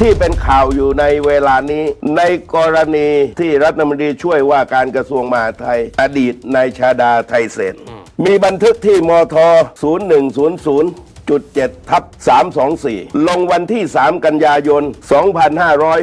ที่เป็นข่าวอยู่ในเวลานี้ ในกรณีที่รัฐมนตรีช่วยว่าการกระทรวงมหาดไทย อดีตนายชาดาไทยเศษมีบันทึกที่มท 0100 จุด7ทับ 324 ลงวันที่ 3 กันยายน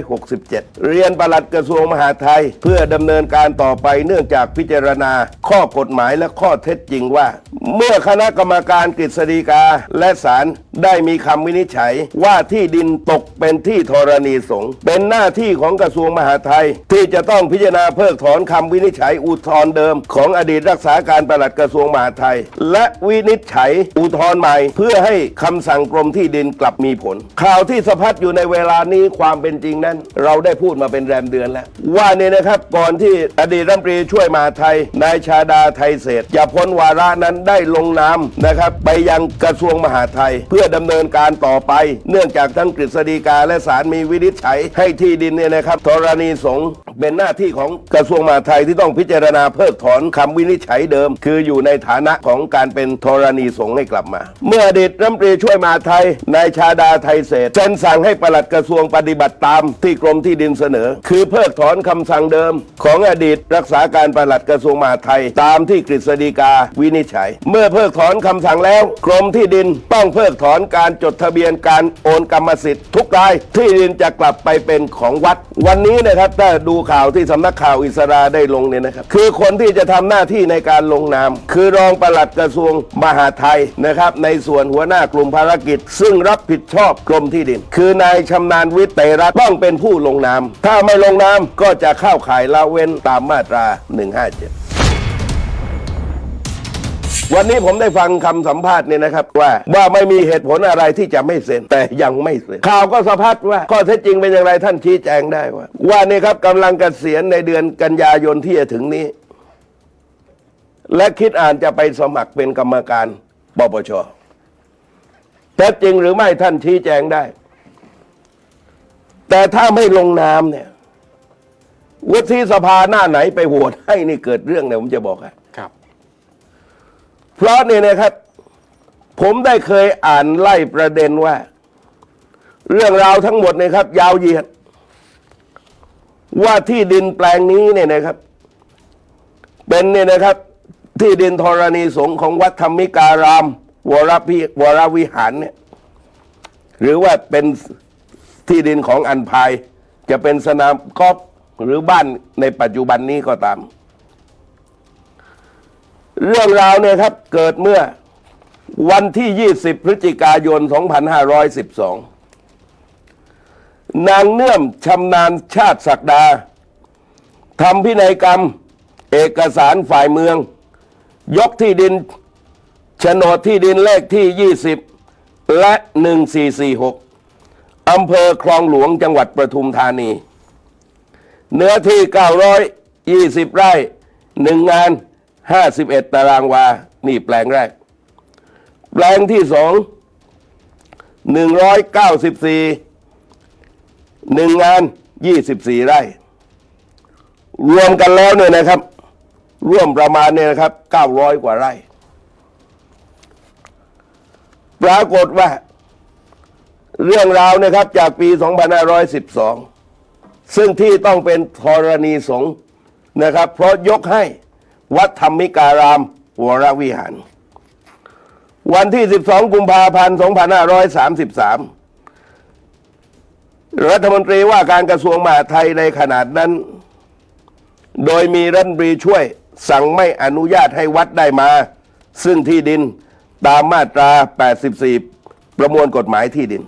2567 เรียนประหลัดกระทรวงมหาดไทย เพื่อดำเนินการต่อไปเนื่องจากพิจารณา ข้อกฎหมายและข้อเท็จจริงว่า เมื่อคณะกรรมการกฤษฎีกาและศาลได้มีคำวินิจฉัยว่าที่ดินตกเป็นที่ธรณีสงฆ์เป็นหน้าที่ของกระทรวงมหาดไทย ที่จะต้องพิจารณาเพิกถอนคำวินิจฉัยอุทธรณ์เดิม ของอดีตรักษาการปลัดกระทรวงมหาดไทย และวินิจฉัยอุทธรณ์ใหม่ เพื่อให้คำสั่งกรมที่ดินกลับมีผล ข่าวที่สะพัดอยู่ในเวลานี้ความเป็นจริงนั้น เราได้พูดมาเป็นแรมเดือนแล้ว ว่าเนี่ยนะครับก่อนที่อดีตรัฐมนตรีช่วยมาไทยนายชาดาไทยเศษจะพ้นวาระนั้นได้ลงนามนะครับ ไปยังกระทรวงมหาดไทย เพื่อดำเนินการต่อไป เนื่องจากทั้งกฤษฎีกาและศาลมีวินิจฉัยให้ที่ดินเนี่ยนะครับธรณีสง เป็นหน้าที่ของกระทรวงมหาดไทยที่ต้องพิจารณาเพิกถอนคำวินิจฉัยเดิม คืออยู่ในฐานะของการเป็นธรณีสงฆ์ให้กลับมา เมื่ออดีตรัฐมนตรีช่วยมหาดไทยนายชาดาไทยเศษเซ็นสั่งให้ปลัดกระทรวงปฏิบัติตามที่กรมที่ดินเสนอ คือเพิกถอนคำสั่งเดิม ของอดีตรักษาการปลัดกระทรวงมหาดไทย ตามที่กฤษฎีกาวินิจฉัย เมื่อเพิกถอนคำสั่งแล้วกรมที่ดินต้องเพิกถอนการจดทะเบียนการโอนกรรมสิทธิ์ทุกรายที่ดินจะกลับไปเป็นของวัด วันนี้นะครับถ้าดูข่าวที่สำนักข่าวอิสราได้ลงเนี่ยนะครับคือคนที่จะทำหน้าที่ในการลงนาม คือรองปลัดกระทรวงมหาดไทยนะครับในส่วนหัวหน้ากลุ่มภารกิจ ซึ่งรับผิดชอบกรมที่ดิน คือนายชำนาญวิทย์เตรัตน์ต้องเป็นผู้ลงนาม ถ้าไม่ลงนามก็จะเข้าข่ายละเว้นตามมาตรา 157 วันนี้ผมได้ฟังคำสัมภาษณ์เนี่ยนะครับว่าว่าไม่มีเหตุผลอะไรที่จะไม่เซ็นแต่ยังไม่เซ็นข่าวก็สะพัดว่า ข้อเท็จจริงเป็นอย่างไรท่านชี้แจงได้ว่า ว่านี่ครับกำลังเกษียณในเดือนกันยายนที่จะถึงนี้ และคิดอ่านจะไปสมัครเป็นกรรมการปปชเท็จริงหรือไม่ท่านชี้แจงได้ แต่ถ้าไม่ลงนามเนี่ยวุฒิสภาหน้าไหนไปโหวตให้นี่เกิดเรื่องเนี่ยผมจะบอกให้ครับ เพราะนี่นะครับ ผมได้เคยอ่านไล่ประเด็นว่า เรื่องราวทั้งหมดเนี่ยครับ ยาวเหยียด ว่าที่ดินแปลงนี้เนี่ยนะครับ เป็นเนี่ยนะครับ ที่ดินธรณีสงฆ์ของวัดธรรมิการาม วรพิวรวิหารเนี่ยหรือว่าเป็นที่ดินของอันพายจะเป็นสนามกอล์ฟหรือบ้านในปัจจุบันนี้ก็ตาม เรื่องราวเนี่ยครับเกิดเมื่อวันที่ 20 พฤศจิกายน 2512 นางเนื่อมชำนาญชาติศักดาทำพินัยกรรม เอกสารฝ่ายเมือง ยกที่ดินโฉนดที่ดินเลขที่ 20 และ 1446 อำเภอคลองหลวงจังหวัดประทุมธานี เนื้อที่ 920 ไร่หนึ่งงาน 51 ตารางวา นี่แปลงแรก แปลงที่สอง194หนึ่งงาน 24 ไร่ รวมกันแล้วเนี่ยนะครับ ร่วมประมาณเนี่ยนะครับ 900 กว่าไร่ ปรากฏว่า เรื่องราวนะครับจากปี 2512 ซึ่งที่ต้องเป็นธรณีสงฆ์นะครับ เพราะยกให้ วัดธรรมิการามวรวิหาร วันที่ 12 กุมภาพันธ์ 2533 รัฐมนตรีว่าการกระทรวงมหาดไทยในขนาดนั้น โดยมีรัฐมนตรีช่วยสั่งไม่อนุญาตให้วัดได้มา ซึ่งที่ดินตามมาตรา 84 ประมวลกฎหมายที่ดิน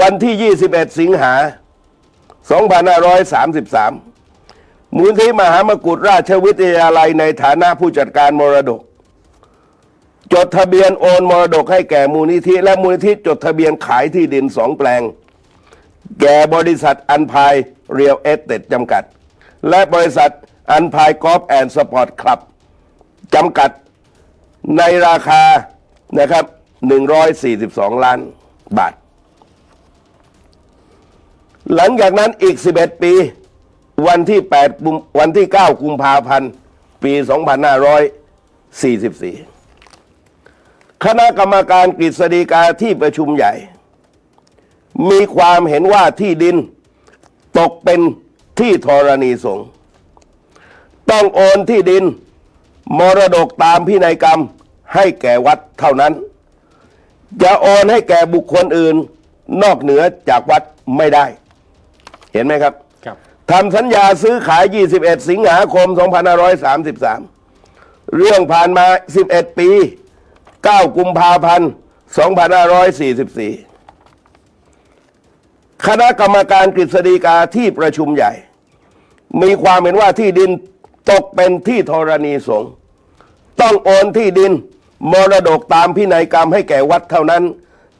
วันที่ 21 สิงหา 2533 มูลที่มหามกุฏราชวิทยาลัยในฐานะผู้จัดการมรดก จดทะเบียนโอนมรดกให้แก่มูลนิธิ และมูลนิธิจดทะเบียนขายที่ดินสองแปลง แก่บริษัทอันพายเรียลเอสเตจจำกัด และบริษัทอันพายกอล์ฟแอนด์สปอร์ตคลับจำกัดในราคานะครับ142 ล้านบาท หลังจากนั้นอีก 11 ปี วันที่8กุมวันที่ 9 กุมภาพันธ์ ปี 2544 คณะกรรมการกฤษฎีกาที่ประชุมใหญ่ มีความเห็นว่าที่ดินตกเป็นที่ธรณีสงฆ์ต้องโอนที่ดินมรดกตามพินัยกรรมให้แก่วัดเท่านั้น จะโอนให้แก่บุคคลอื่นนอกเหนือจากวัดไม่ได้ เห็นไหมครับครับ ทำสัญญาซื้อขาย 21 สิงหาคม 2533 เรื่องผ่านมา 11 ปี 9 กุมภาพันธ์ 2544 คณะกรรมการกฤษฎีกาที่ประชุมใหญ่ มีความเห็นว่าที่ดินตกเป็นที่ธรณีสงฆ์ต้องโอนที่ดินมรดกตามพินัยกรรมให้แก่วัดเท่านั้น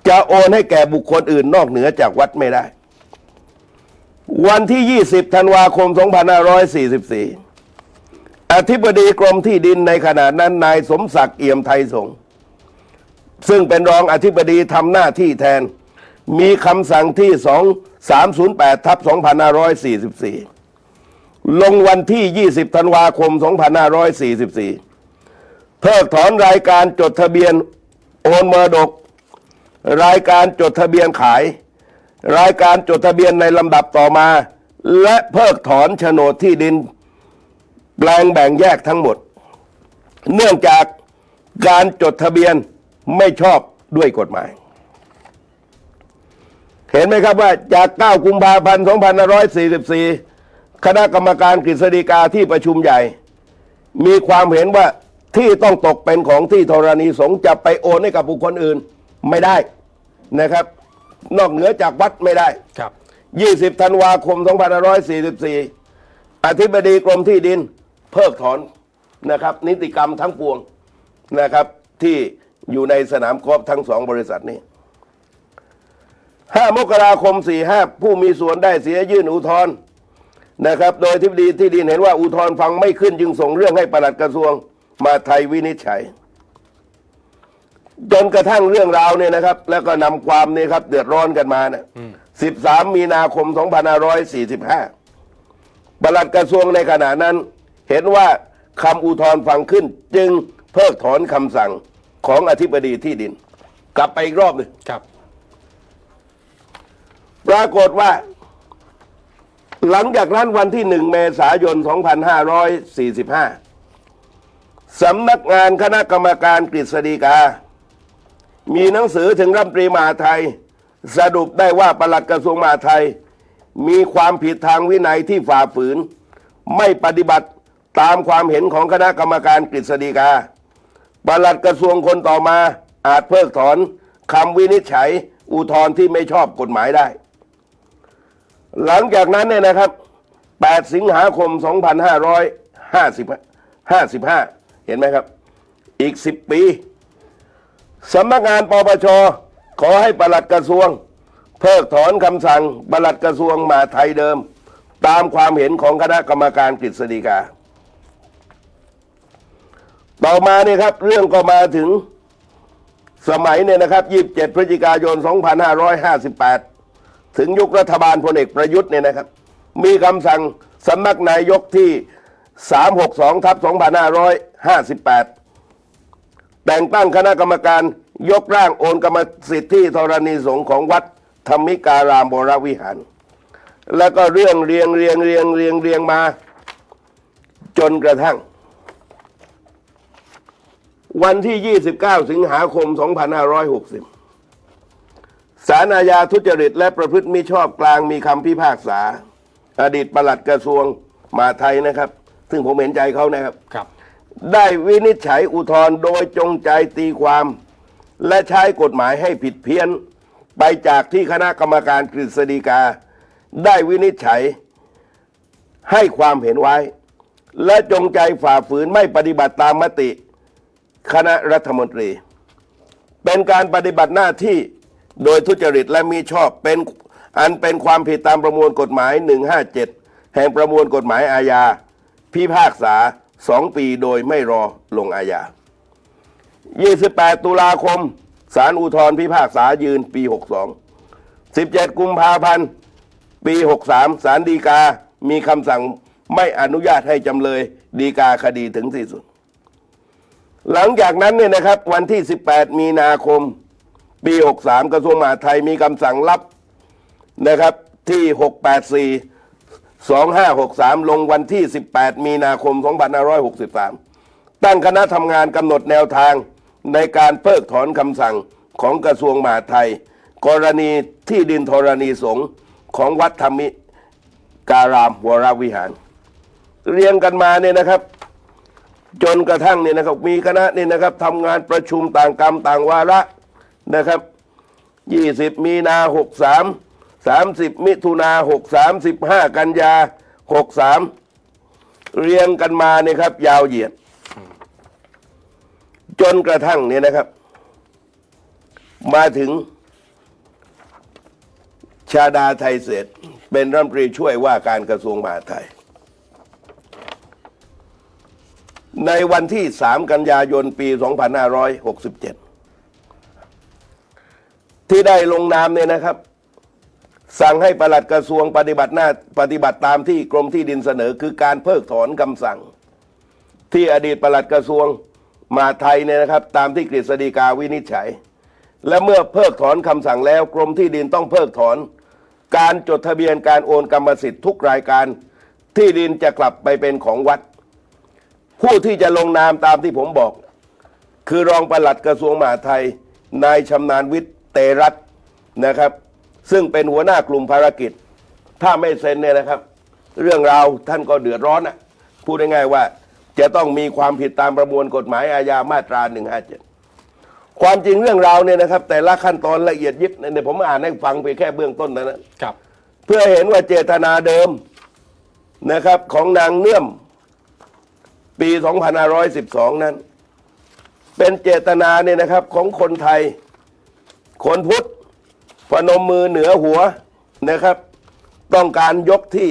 จะโอนให้แก่บุคคลอื่นนอกเหนือจากวัดไม่ได้ วันที่ 20 ธันวาคม 2544 อธิบดีกรมที่ดินในขณะนั้นนายสมศักดิ์เอี่ยมไทยสงฆ์ซึ่งเป็นรองอธิบดีทำหน้าที่แทน มีคำสั่งที่ 2308ทับ2544 ลงวันที่ 20 ธันวาคม 2544 เพิกถอนรายการจดทะเบียนโอนมรดก รายการจดทะเบียนขาย รายการจดทะเบียนในลำดับต่อมา และเพิกถอนโฉนดที่ดิน แปลงแบ่งแยกทั้งหมด เนื่องจากการจดทะเบียนไม่ชอบด้วยกฎหมาย เห็นไหมครับว่าจาก 9 กุมภาพันธ์ 2544 คณะกรรมการกฤษฎีกาที่ประชุมใหญ่ มีความเห็นว่าที่ต้องตกเป็นของที่ธรณีสงฆ์จะไปโอนให้กับบุคคลอื่นไม่ได้นะครับ นอกเหนือจากวัดไม่ได้ ครับ 20ธันวาคม 2544 อธิบดีกรมที่ดินเพิกถอนนะครับ นิติกรรมทั้งปวงนะครับ ที่อยู่ในสนามกอล์ฟทั้งสองบริษัทนี้ 5 มกราคม 45 ผู้มีส่วนได้เสียยื่นอุทธรณ์นะครับ โดยทิบดีที่ดินเห็นว่าอุทธรณ์ฟังไม่ขึ้นจึงส่งเรื่องให้ปลัดกระทรวงมาไทยวินิจฉัย จนกระทั่งเรื่องราวเนี่ยนะครับ แล้วก็นำความเนี่ยครับ เดือดร้อนกันมานะ13มีนาคม2545ปลัดกระทรวงในขณะนั้น เห็นว่าคำอุทธรณ์ฟังขึ้น จึงเพิกถอนคำสั่งของอธิบดีที่ดิน กลับไปอีกรอบหนึ่ง ครับ ปรากฏว่า หลังจากนั้นวันที่หนึ่งเมษายน 2545 สำนักงานคณะกรรมการกฤษฎีกา มีหนังสือถึงรัฐมนตรีมหาไทย สรุปได้ว่าปลัดกระทรวงมหาไทย มีความผิดทางวินัยที่ฝ่าฝืน ไม่ปฏิบัติตามความเห็นของคณะกรรมการกฤษฎีกาปลัดกระทรวงคนต่อมาอาจเพิกถอนคำวินิจฉัยอุทธรณ์ที่ไม่ชอบกฎหมายได้ หลังจากนั้นเนี่ยนะครับ 8 สิงหาคม 2555 เห็นไหมครับ อีก 10 ปี สำนักงานปปชขอให้ปลัดกระทรวง เพิกถอนคำสั่งปลัดกระทรวงมหาไทยเดิม ตามความเห็นของคณะกรรมการกฤษฎีกา ต่อมาเนี่ยครับ เรื่องก็มาถึงสมัยเนี่ยนะครับ27พฤศจิกายน 2558 ถึงยุครัฐบาลพลเอกประยุทธ์เนี่ยนะครับ มีคำสั่งสำนักนายกที่ 362ทับ2558 แต่งตั้งคณะกรรมการยกร่างโอนกรรมสิทธิธรณีสงฆ์ของวัดธรรมิการามบรวิหาร แล้วก็เรื่องเรียงเรียงเรียงเรียงเรียงมา จนกระทั่ง วันที่ 29 สิงหาคม 2560 สารอาญาทุจริตและประพฤติมิชอบกลางมีคำพิพากษา อดีตประหลัดกระทรวงมหาไทยนะครับ ซึ่งผมเห็นใจเขานะครับครับ ได้วินิจฉัยอุทธรณ์โดยจงใจตีความ และใช้กฎหมายให้ผิดเพี้ยน ไปจากที่คณะกรรมการกฤษฎีกา ได้วินิจฉัย ให้ความเห็นไว้ และจงใจฝ่าฝืนไม่ปฏิบัติตามมติ คณะรัฐมนตรี เป็นการปฏิบัติหน้าที่โดยทุจริตและมีชอบเป็นอันเป็นความผิดตามประมวลกฎหมาย 157 แห่งประมวลกฎหมายอาญา พิพากษา 2ปีโดยไม่รอลงอาญา 28 ตุลาคมศาลอุทธรณ์พิพากษายืนปี 62 17 กุมภาพันธ์ ปี 63ศาลฎีกา มีคำสั่งไม่อนุญาตให้จำเลยฎีกาคดีถึงที่สุด หลังจากนั้นเนี่ยนะครับ วันที่ 18 มีนาคม ปี 63 กระทรวงมหาดไทยมีคำสั่งรับนะครับที่ 684 2563 ลงวันที่ 18 มีนาคม 2563 ตั้งคณะทำงานกำหนดแนวทางในการเพิกถอนคำสั่งของกระทรวงมหาดไทย กรณีที่ดินธรณีสงฆ์ของวัดธรรมิการามวรวิหาร เรียงกันมาเนี่ยนะครับ จนกระทั่งเนี่ยนะครับมีคณะเนี่ยนะครับทำงานประชุมต่างกรรมต่างวาระนะครับ 20 มีนา 63 30 มิถุนา63 15กันยา63เรียงกันมาเนี่ยครับ ยาวเหยียด จนกระทั่งเนี่ยนะครับ มาถึง ชาดาไทยเศรษเป็นรัฐมนตรีช่วยว่าการกระทรวงมหาดไทย ในวันที่ 3 กันยายนปี 2567 ที่ได้ลงนามเนี่ยนะครับ สั่งให้ปลัดกระทรวงปฏิบัติหน้าปฏิบัติตามที่กรมที่ดินเสนอคือการเพิกถอนคำสั่ง ที่อดีตปลัดกระทรวงมาไทยเนี่ยนะครับ ตามที่กฤษฎีกาวินิจฉัย และเมื่อเพิกถอนคำสั่งแล้วกรมที่ดินต้องเพิกถอน การจดทะเบียนการโอนกรรมสิทธิ์ทุกรายการ ที่ดินจะกลับไปเป็นของวัด ผู้ที่จะลงนามตามที่ผมบอก คือรองปลัดกระทรวงมหาดไทย นายชำนาญวิทย์เตรัตน์นะครับ ซึ่งเป็นหัวหน้ากลุ่มภารกิจ ถ้าไม่เซ็นเนี่ยนะครับ เรื่องราวท่านก็เดือดร้อนอะพูดง่ายๆว่า จะต้องมีความผิดตามประมวลกฎหมายอาญามาตรา 157 ความจริงเรื่องราวเนี่ยนะครับ แต่ละขั้นตอนละเอียดยิบเนี่ยผมอ่านให้ฟังไปแค่เบื้องต้นเท่านั้นครับ เพื่อเห็นว่าเจตนาเดิมนะครับของนางเนื่อมปี 2512 นั้น เป็นเจตนาเนี่ยนะครับของคนไทย คนพุทธ พนมมือเหนือหัวนะครับ ต้องการยกที่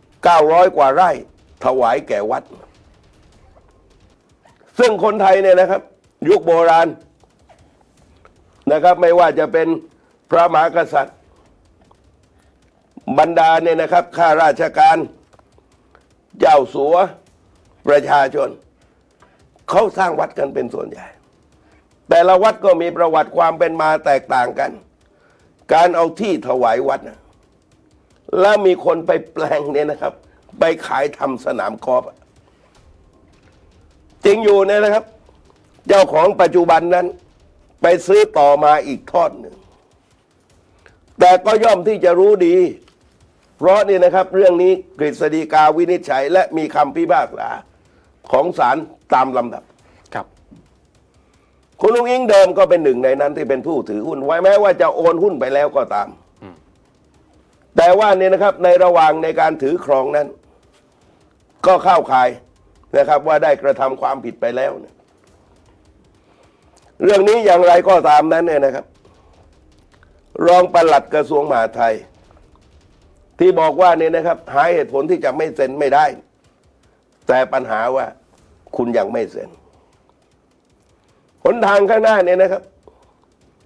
900 กว่าไร่ ถวายแก่วัด ซึ่งคนไทยเนี่ยนะครับ ยุคโบราณนะครับ ไม่ว่าจะเป็นพระมหากษัตริย์ บรรดาเนี่ยนะครับข้าราชการ เจ้าสัวประชาชน เขาสร้างวัดกันเป็นส่วนใหญ่ แต่ละวัดก็มีประวัติความเป็นมาแตกต่างกัน การเอาที่ถวายวัดนะแล้วมีคนไปแปลงเนี่ยนะครับ ไปขายทำสนามกอล์ฟจริงอยู่เนี่ยนะครับ เจ้าของปัจจุบันนั้น ไปซื้อต่อมาอีกทอดหนึ่ง แต่ก็ย่อมที่จะรู้ดี เพราะนี่นะครับ เรื่องนี้กฤษฎีกาวินิจฉัย และมีคำพิพากษาของศาลตามลำดับ คุณลุงอิงเดิมก็เป็นหนึ่งในนั้นที่เป็นผู้ถือหุ้น ไว้แม้ว่าจะโอนหุ้นไปแล้วก็ตาม แต่ว่าเนี่ยนะครับในระหว่างในการถือครองนั้น ก็เข้าข่ายนะครับว่าได้กระทำความผิดไปแล้วเนี่ยเรื่องนี้อย่างไรก็ตามนั้นเนี่ยนะครับ รองปลัดกระทรวงมหาดไทย ที่บอกว่าเนี่ยนะครับ หาเหตุผลที่จะไม่เซ็นไม่ได้ แต่ปัญหาว่าคุณยังไม่เซ็น หนทางข้างหน้าเนี่ยนะครับ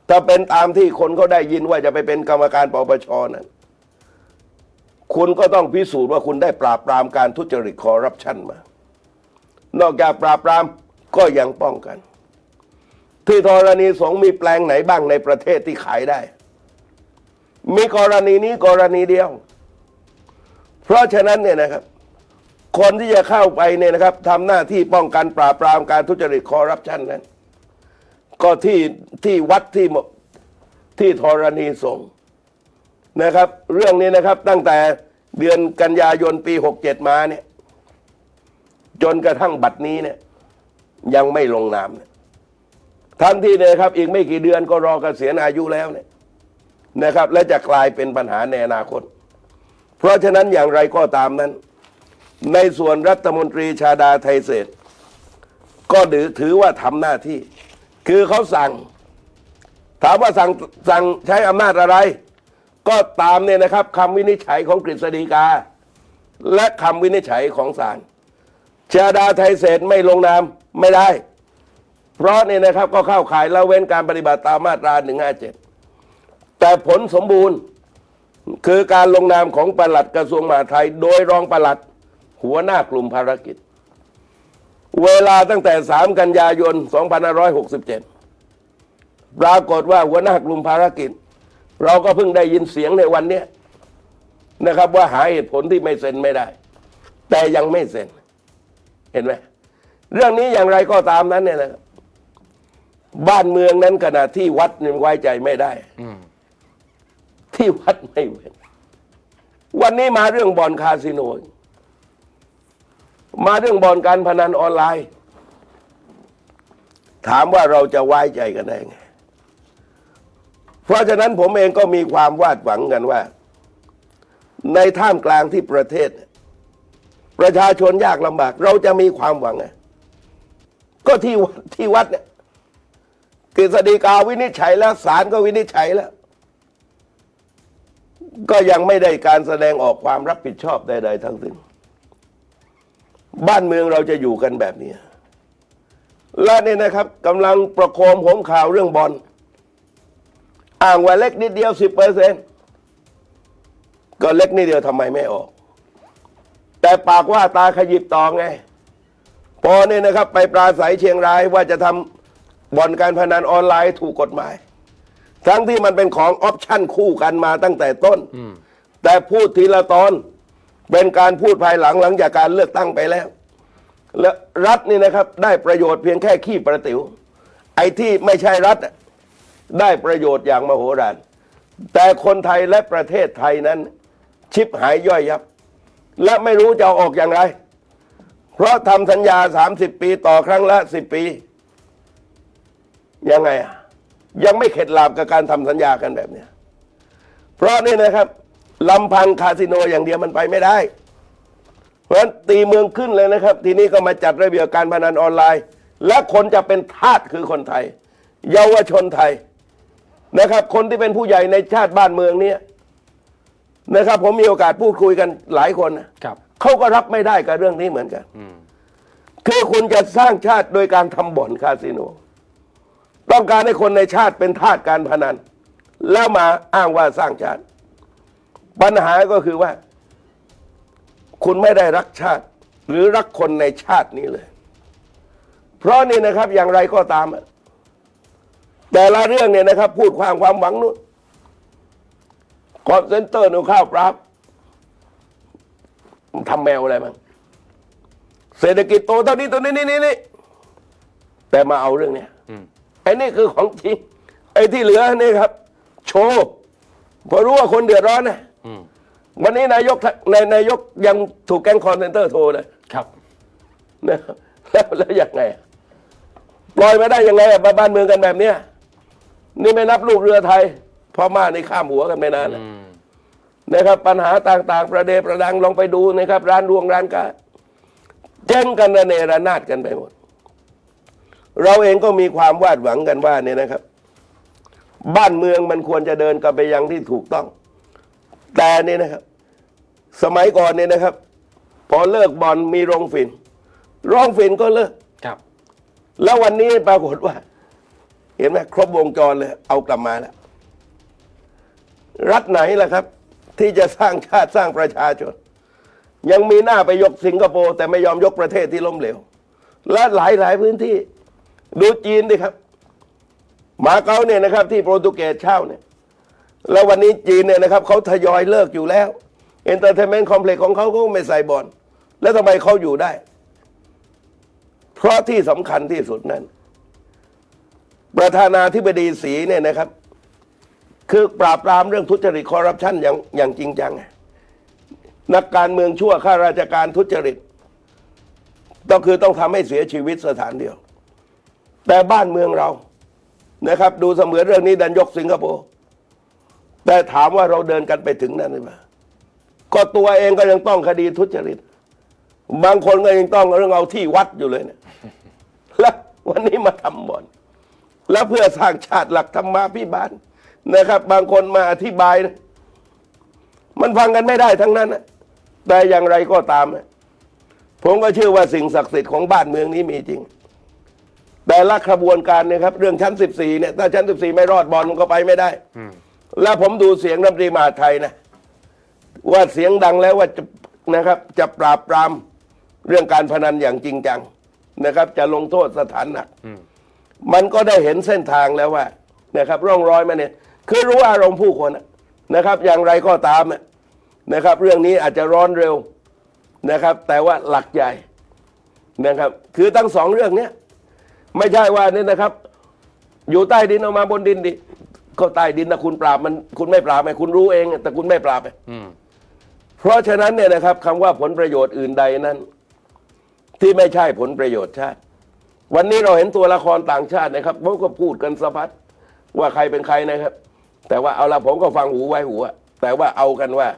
ถ้าเป็นตามที่คนเขาได้ยินว่าจะไปเป็นกรรมการปปชนั้นคุณก็ต้องพิสูจน์ว่าคุณได้ปราบปรามการทุจริตคอร์รัปชันมา นอกจากปราบปรามก็ยังป้องกัน ที่ธรณีสงมีแปลงไหนบ้างในประเทศที่ขายได้ มีกรณีนี้กรณีเดียว เพราะฉะนั้นเนี่ยนะครับ คนที่จะเข้าไปเนี่ยนะครับทำหน้าที่ป้องกันปราบปรามการทุจริตคอร์รัปชันนั้น ก็ที่ที่วัดที่ที่ธรณีสงฆ์นะครับ เรื่องนี้นะครับตั้งแต่เดือนกันยายนปี67มาเนี่ย จนกระทั่งบัดนี้เนี่ย ยังไม่ลงนามเนี่ยทันทีเลยครับ อีกไม่กี่เดือนก็รอเกษียณอายุแล้วเนี่ยนะครับ และจะกลายเป็นปัญหาในอนาคต เพราะฉะนั้นอย่างไรก็ตามนั้น ในส่วนรัฐมนตรีชาดาไทยเศรษก็ถือถือว่าทำหน้าที่ คือเขาสั่ง ถามว่าสั่งสั่งใช้อำนาจอะไร ก็ตามเนี่ยนะครับคำวินิจฉัยของกฤษฎีกา และคำวินิจฉัยของศาลชาดาไทยเศษไม่ลงนามไม่ได้ เพราะเนี่ยนะครับก็เข้าข่ายละเว้นการปฏิบัติตามมาตรา 157 แต่ผลสมบูรณ์คือการลงนามของปลัดกระทรวงมหาดไทย โดยรองปลัด หัวหน้ากลุ่มภารกิจ เวลาตั้งแต่ 3 กันยายน 2567 ปรากฏว่าหัวหน้ากลุ่มภารกิจ เราก็เพิ่งได้ยินเสียงในวันเนี้ยนะครับ ว่าหาเหตุผลที่ไม่เซ็นไม่ได้ แต่ยังไม่เซ็น เห็นไหมเรื่องนี้อย่างไรก็ตามนั้นเนี่ยนะครับบ้านเมืองนั้นขณะที่วัดเนี่ยไว้ใจไม่ได้อืมที่วัดไม่เว้นวันนี้มาเรื่องบ่อนคาสิโน มาเรื่องบ่อนการพนันออนไลน์ ถามว่าเราจะไว้ใจกันได้ไง เพราะฉะนั้นผมเองก็มีความวาดหวังกันว่า ในท่ามกลางที่ประเทศ ประชาชนยากลำบาก เราจะมีความหวังไงก็ที่ที่วัดเนี่ยกฤษฎีกาวินิจฉัยแล้วศาลก็วินิจฉัยแล้ว ก็ยังไม่ได้การแสดงออกความรับผิดชอบใดๆทั้งสิ้น บ้านเมืองเราจะอยู่กันแบบนี้และนี่นะครับกำลังประโคมโหมข่าวเรื่องบอลอ่างว่าเล็กนิดเดียวสิบเปอร์เซ็นก็เล็กนิดเดียวทำไมไม่ออก แต่ปากว่าตาขยิบต่อไง พอเนี่ยนะครับ ไปปราศัยเชียงรายว่าจะทำบ่อนการพนันออนไลน์ถูกกฎหมาย ทั้งที่มันเป็นของออปชั่นคู่กันมาตั้งแต่ต้น แต่พูดทีละตอน เป็นการพูดภายหลังหลังจากการเลือกตั้งไปแล้ว และรัฐนี่นะครับได้ประโยชน์เพียงแค่ขี้ประติว๋วไอ้ที่ไม่ใช่รัฐได้ประโยชน์อย่างมโหฬารแต่คนไทยและประเทศไทยนั้น ชิบหายย่อยยับ และไม่รู้จะออกอย่างไร เพราะทำสัญญา 30 ปีต่อครั้งละ 10 ปี ยังไงอะยังไม่เข็ดหลาบกับการทำสัญญากันแบบเนี้ยเพราะนี่นะครับ ลำพังคาสิโนอย่างเดียวมันไปไม่ได้ เพราะฉะนั้นตีเมืองขึ้นเลยนะครับ ทีนี้ก็มาจัดระเบียบการพนันออนไลน์ และคนจะเป็นทาสคือคนไทย เยาวชนไทยนะครับ คนที่เป็นผู้ใหญ่ในชาติบ้านเมืองเนี้ยนะครับ ผมมีโอกาสพูดคุยกันหลายคนนะครับ เขาก็รับไม่ได้กับเรื่องนี้เหมือนกันคือคุณจะสร้างชาติโดยการทำบ่อนคาสิโน ต้องการให้คนในชาติเป็นทาสการพนัน แล้วมาอ้างว่าสร้างชาติ ปัญหาก็คือว่า คุณไม่ได้รักชาติ หรือรักคนในชาตินี้เลย เพราะนี่นะครับอย่างไรก็ตาม แต่ละเรื่องเนี่ยนะครับ พูดความความหวังนู้นคอมเซ็นเตอร์หนูข้าวปราบทำแมวอะไรมั้งเศรษฐกิจโตเท่านี้ตัวนี้นี่นี่นี่แต่มาเอาเรื่องเนี้ยไอ้นี่คือของจริงไอ้ที่เหลือนี่ครับ โชว์พอรู้ว่าคนเดือดร้อนนะ วันนี้นายกในนายกยังถูกแก๊งคอนเซนเตอร์โทรเลยครับนะครับแล้วแล้วยังไงอะปล่อยมาได้ยังไงอะบ้านบ้านเมืองกันแบบเนี้ยนี่ไม่นับลูกเรือไทยพม่าในข้ามหัวกันไม่นานนะนะครับ ปัญหาต่างๆ ประเดประดังลองไปดูนะครับ ร้านรวงร้านค้าเจ๊งกันระเนระนาดกันไปหมด เราเองก็มีความวาดหวังกันว่าเนี่ยนะครับ บ้านเมืองมันควรจะเดินกันไปยังที่ถูกต้อง แต่เนี่ยนะครับ สมัยก่อนเนี่ยนะครับ พอเลิกบอลมีโรงฝิ่นโรงฝิ่นก็เลิกครับ แล้ววันนี้ปรากฏว่า เห็นไหมครบวงจรเลย เอากลับมาแล้วรัฐไหนล่ะครับ ที่จะสร้างชาติสร้างประชาชน ยังมีหน้าไปยกสิงคโปร์แต่ไม่ยอมยกประเทศที่ล้มเหลว และหลายหลายพื้นที่ ดูจีนดิครับ มาเก๊าเนี่ยนะครับ ที่โปรตุเกสเช่าเนี่ย แล้ววันนี้จีนเนี่ยนะครับเขาทยอยเลิกอยู่แล้วเอนเตอร์เทนเมนต์คอมเพล็กซ์ของเขาก็ไม่ใส่บอลแล้วทำไมเขาอยู่ได้ เพราะที่สำคัญที่สุดนั้นประธานาธิบดีสีเนี่ยนะครับ คือปราบปรามเรื่องทุจริตคอร์รัปชันอย่างอย่างจริงจัง นักการเมืองชั่วข้าราชการทุจริตก็คือต้องทำให้เสียชีวิตสถานเดียว แต่บ้านเมืองเรานะครับ ดูเสมือนเรื่องนี้ดันยกสิงคโปร์ แต่ถามว่าเราเดินกันไปถึงนั้นหรือเปล่าก็ตัวเองก็ยังต้องคดีทุจริต บางคนก็ยังต้องเรื่องเอาที่วัดอยู่เลยเนี่ยแล้ววันนี้มาทำบ่อน แล้วเพื่อสร้างชาติหลักธรรมาพิบาลนะครับ บางคนมาอธิบายนะมันฟังกันไม่ได้ทั้งนั้นนะแต่อย่างไรก็ตามนะผมก็เชื่อว่าสิ่งศักดิ์สิทธิ์ของบ้านเมืองนี้มีจริง แต่ละขบวนการเนี่ยครับ เรื่องชั้นสิบสี่เนี่ยถ้าชั้นสิบสี่ไม่รอดบอลมันก็ไปไม่ได้ แล้วผมดูเสียงรัฐมนตรีมหาไทยนะ ว่าเสียงดังแล้วว่าจะนะครับ จะปราบปรามเรื่องการพนันอย่างจริงจังนะครับ จะลงโทษสถานหนักมันก็ได้เห็นเส้นทางแล้วว่านะครับ ร่องรอยมาเนี่ย คือรู้อารมณ์ผู้คนนะครับ อย่างไรก็ตามนะครับ เรื่องนี้อาจจะร้อนเร็วนะครับ แต่ว่าหลักใหญ่นะครับ คือทั้งสองเรื่องเนี้ยไม่ใช่ว่านี่นะครับ อยู่ใต้ดินเอามาบนดินดิ ก็ใต้ดินนะคุณปราบมันคุณไม่ปราบไงคุณรู้เอง แต่คุณไม่ปราบไงอืมเพราะฉะนั้นเนี่ยนะครับคำว่าผลประโยชน์อื่นใดนั้น ที่ไม่ใช่ผลประโยชน์ชาติ วันนี้เราเห็นตัวละครต่างชาตินะครับเขาก็พูดกันสะพัดว่าใครเป็นใครนะครับ แต่ว่าเอาละผมก็ฟังหูไว้หูอะแต่ว่าเอากันว่า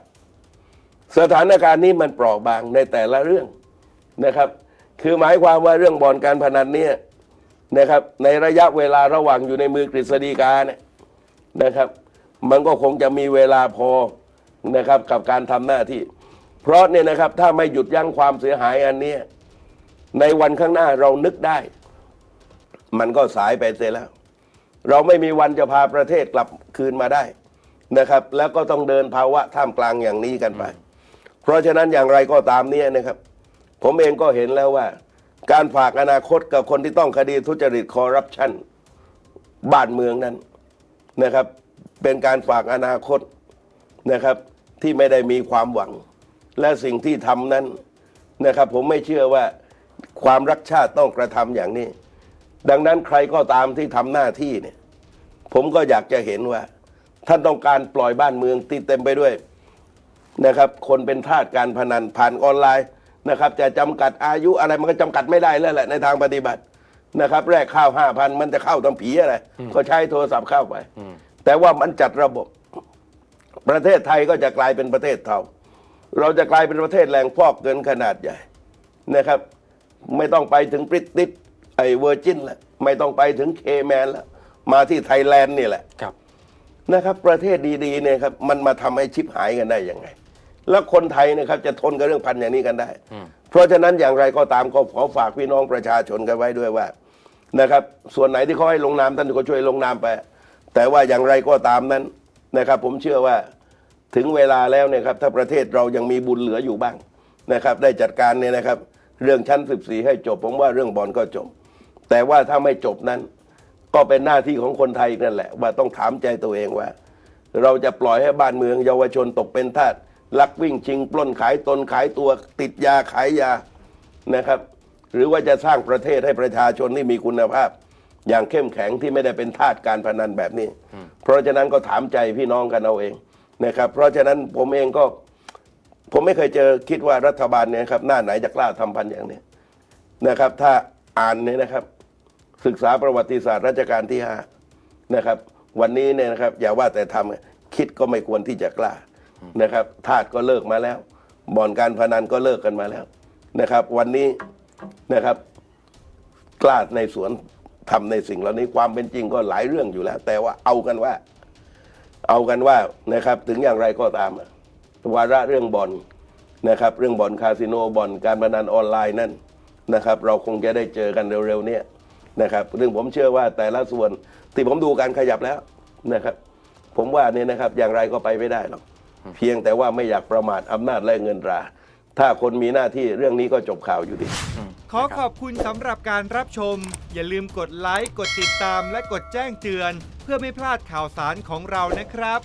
สถานการณ์นี้มันเปราะบางในแต่ละเรื่องนะครับ คือหมายความว่าเรื่องบ่อนการพนันเนี่ยนะครับ ในระยะเวลาระหว่างอยู่ในมือกฤษฎีกาเนี่ย นะครับ มันก็คงจะมีเวลาพอนะครับกับการทำหน้าที่ เพราะเนี่ยนะครับถ้าไม่หยุดยั้งความเสียหายอันนี้ในวันข้างหน้าเรานึกได้ มันก็สายไปเสียแล้ว เราไม่มีวันจะพาประเทศกลับคืนมาได้นะครับ แล้วก็ต้องเดินภาวะท่ามกลางอย่างนี้กันไป เพราะฉะนั้นอย่างไรก็ตามเนี่ยนะครับ ผมเองก็เห็นแล้วว่า การฝากอนาคตกับคนที่ต้องคดีทุจริตคอร์รัปชันบ้านเมืองนั้น นะครับ เป็นการฝากอนาคตนะครับที่ไม่ได้มีความหวัง และสิ่งที่ทำนั้นนะครับ ผมไม่เชื่อว่าความรักชาติต้องกระทำอย่างนี้ ดังนั้นใครก็ตามที่ทำหน้าที่เนี่ยผมก็อยากจะเห็นว่า ท่านต้องการปล่อยบ้านเมืองที่เต็มไปด้วยนะครับ คนเป็นทาสการพนันผ่านออนไลน์นะครับ จะจำกัดอายุอะไรมันก็จำกัดไม่ได้แล้วแหละในทางปฏิบัติ นะครับแรกข้าวห้าพันมันจะเข้าทำผีอะไร ก็ใช้โทรศัพท์เข้าไป แต่ว่ามันจัดระบบ ประเทศไทยก็จะกลายเป็นประเทศเทาเราจะกลายเป็นประเทศแหล่งฟอกเงินขนาดใหญ่นะครับ ไม่ต้องไปถึงปริติสไอเวอร์จินละไม่ต้องไปถึงเคแมนละมาที่ไทยแลนด์นี่แหละครับนะครับ ประเทศดีๆเนี่ยครับมันมาทำให้ชิบหายกันได้ยังไง แล้วคนไทยนะครับจะทนกับเรื่องพันอย่างนี้กันได้ เพราะฉะนั้นอย่างไรก็ตามก็ขอฝากพี่น้องประชาชนกันไว้ด้วยว่า นะครับ ส่วนไหนที่เขาให้ลงนามท่านก็ช่วยลงนามไป แต่ว่าอย่างไรก็ตามนั้นนะครับ ผมเชื่อว่าถึงเวลาแล้วเนี่ยครับถ้าประเทศเรายังมีบุญเหลืออยู่บ้างนะครับ ได้จัดการเนี่ยนะครับ เรื่องชั้น 14 ให้จบ ผมว่าเรื่องบอลก็จบ แต่ว่าถ้าไม่จบนั้น ก็เป็นหน้าที่ของคนไทยนั่นแหละ ว่าต้องถามใจตัวเองว่า เราจะปล่อยให้บ้านเมืองเยาวชนตกเป็นทาสลักวิ่งชิงปล้นขายตนขายตัวติดยาขายยานะครับ หรือว่าจะสร้างประเทศให้ประชาชนที่มีคุณภาพ อย่างเข้มแข็งที่ไม่ได้เป็นทาสการพนันแบบนี้ เพราะฉะนั้นก็ถามใจพี่น้องกันเอาเองนะครับ เพราะฉะนั้นผมเองก็ ผมไม่เคยเจอคิดว่ารัฐบาลเนี่ยครับ หน้าไหนจะกล้าทำพันอย่างนี้นะครับ ถ้าอ่านเนี่ยนะครับ ศึกษาประวัติศาสตร์รัชกาลที่ห้านะครับ วันนี้เนี่ยนะครับ อย่าว่าแต่ทำคิดก็ไม่ควรที่จะกล้านะครับทาสก็เลิกมาแล้ว บ่อนการพนันก็เลิกกันมาแล้วนะครับ วันนี้ นะครับ กล้าในสวนทำในสิ่งเหล่านี้ความเป็นจริงก็หลายเรื่องอยู่แล้ว แต่ว่าเอากันว่า เอากันว่านะครับ ถึงอย่างไรก็ตามวาระเรื่องบอลนะครับ เรื่องบอลคาสิโนบอลการพนันออนไลน์นั่นนะครับ เราคงจะได้เจอกันเร็วๆเนี้นะครับซึ่งผมเชื่อว่าแต่ละส่วนที่ผมดูการขยับแล้วนะครับ ผมว่าเนี่ยนะครับอย่างไรก็ไปไม่ได้หรอกเพียงแต่ว่าไม่อยากประมาทอำนาจและเงินตรา ถ้าคนมีหน้าที่เรื่องนี้ก็จบข่าวอยู่ดี ขอขอบคุณสำหรับการรับชม อย่าลืมกดไลค์ กดติดตาม และกดแจ้งเตือน เพื่อไม่พลาดข่าวสารของเรานะครับ